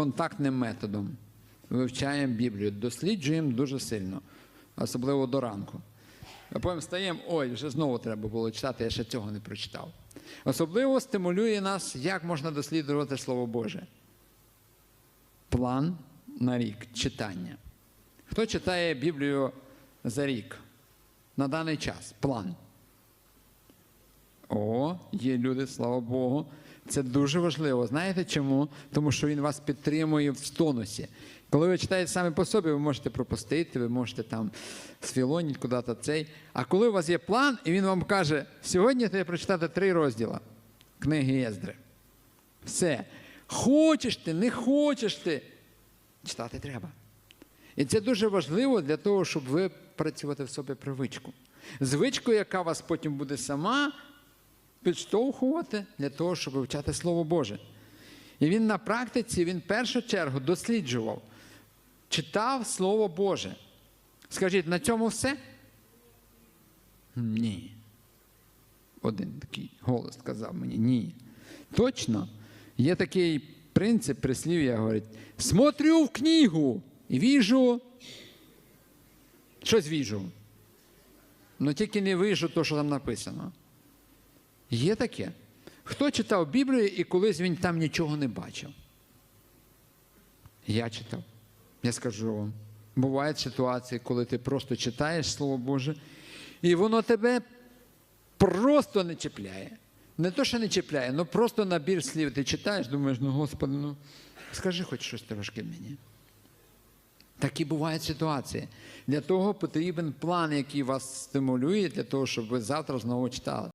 контактним методом. Вивчаємо Біблію, досліджуємо дуже сильно, особливо до ранку. А потім встаємо, ой, вже знову треба було читати, я ще цього не прочитав. Особливо стимулює нас, як можна досліджувати Слово Боже. План на рік читання. Хто читає Біблію за рік? На даний час план. О, є люди, слава Богу. Це дуже важливо. Знаєте чому? Тому що він вас підтримує в тонусі. Коли ви читаєте самі по собі, ви можете пропустити, ви можете там сфілоніть куди-то цей. А коли у вас є план, і він вам каже, сьогодні треба прочитати три розділи книги Єздри. Все. Хочеш ти, не хочеш ти. Читати треба. І це дуже важливо для того, щоб ви працювати в собі привичку. Звичку, яка вас потім буде сама підштовхувати для того, щоб вивчати Слово Боже. І він на практиці, він в першу чергу досліджував, читав Слово Боже. Скажіть, на цьому все? Ні. Один такий голос сказав мені, ні. Точно, є такий принцип прислів'я, говорить, смотрю в книгу і віжу. Щось віжу. Ну тільки не вижу то, що там написано. Є таке. Хто читав Біблію і колись він там нічого не бачив? Я читав. Я скажу вам. Бувають ситуації, коли ти просто читаєш Слово Боже, і воно тебе просто не чіпляє. Не то, що не чіпляє, ну просто набір слів ти читаєш, думаєш, ну Господи, ну скажи хоч щось трошки мені. Такі бувають ситуації. Для того потрібен план, який вас стимулює, для того, щоб ви завтра знову читали.